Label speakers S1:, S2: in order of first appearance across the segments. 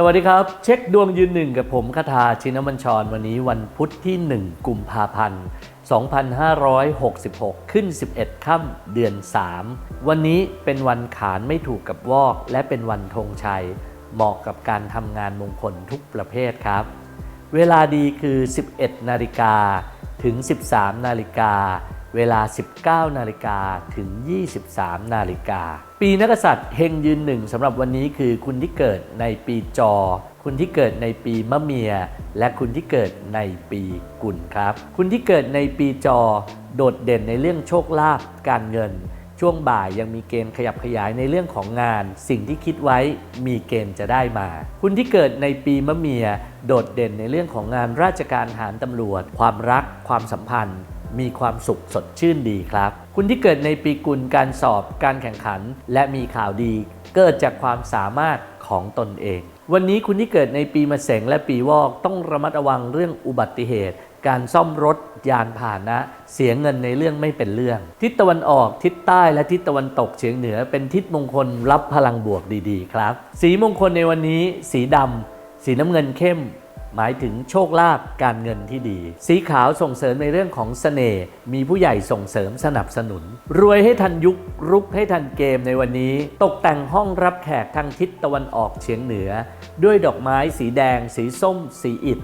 S1: สวัสดีครับ เช็คดวงยืนหนึ่งกับผมคาทาชินมัญชร วันนี้วันพุธที่ 1 กุมภาพันธ์ 2566 ขึ้น 11 ค่ำเดือน 3 วันนี้เป็นวันขานไม่ถูกกับวอก และเป็นวันธงชัย เหมาะกับการทำงานมงคลทุกประเภทครับ เวลาดีคือ 11 นาฬิกาถึง 13 นาฬิกา เวลา 19 นาฬิกาถึง 23 นาฬิกา ปีนักษัตริย์เฮงยืนหนึ่งสำหรับวันนี้คือคุณที่เกิดในปีจอ คุณที่เกิดในปีมะเมีย และคุณที่เกิดในปีกุลครับ คุณที่เกิดในปีจอ โดดเด่นในเรื่องโชคลาภการเงิน ช่วงบ่ายยังมีเกณฑ์ขยับขยายในเรื่องของงาน สิ่งที่คิดไว้มีเกณฑ์จะได้มา คุณที่เกิดในปีมะเมีย โดดเด่นในเรื่องของงานราชการทหารตำรวจ ความรัก ความสัมพันธ์ มีความสุขสดชื่นดีครับ คุณที่เกิดในปีกุลการสอบการแข่งขัน และมีข่าวดี เกิดจากความสามารถของตนเอง วันนี้คุณที่เกิดในปีมะเสงและปีวอกต้องระมัดระวังเรื่องอุบัติเหตุ การซ่อมรถยานพาหนะ เสียเงินในเรื่องไม่เป็นเรื่อง ทิศตะวันออกทิศใต้และทิศตะวันตกเฉียงเหนือ เป็นทิศมงคลรับพลังบวกดีๆ ครับ สีมงคลในวันนี้ สีดำสีน้ำเงินเข้ม หมายถึงโชคลาภการเงินที่ดี สีขาวส่งเสริมในเรื่องของเสน่ห์มีผู้ใหญ่ส่งเสริมสนับสนุน รวยให้ทันยุครุกให้ทันเกมในวันนี้ ตกแต่งห้องรับแขกทางทิศตะวันออกเฉียงเหนือ ด้วยดอกไม้สีแดง สีส้ม สีอิฐ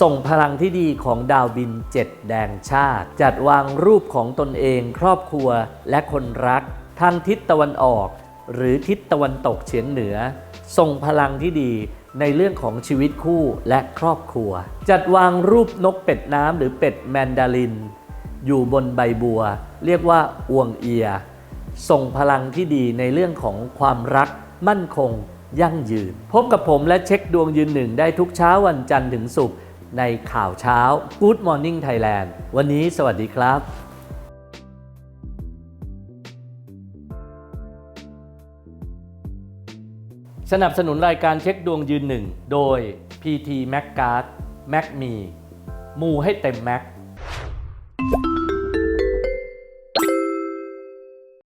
S1: ส่งพลังที่ดีของดาวบินเจ็ดแดงชาติ จัดวางรูปของตนเองครอบครัวและคนรัก ทางทิศตะวันออก หรือทิศตะวันตกเฉียงเหนือ ส่งพลังที่ดีในเรื่องของชีวิตคู่และครอบครัว จัดวางรูปนกเป็ดน้ำหรือเป็ดแมนดาริน อยู่บนใบบัว เรียกว่าอวงเอีย ส่งพลังที่ดีในเรื่องของความรัก มั่นคง ยั่งยืน พบกับผมและเช็คดวงยืนหนึ่งได้ทุกเช้าวันจันทร์ถึงศุกร์ในข่าวเช้า Good Morning Thailand วันนี้สวัสดีครับ สนับสนุนรายการเช็คดวงยืนหนึ่ง โดย PT m a c g u a r d Mac Me มูให้เต็มแม็ก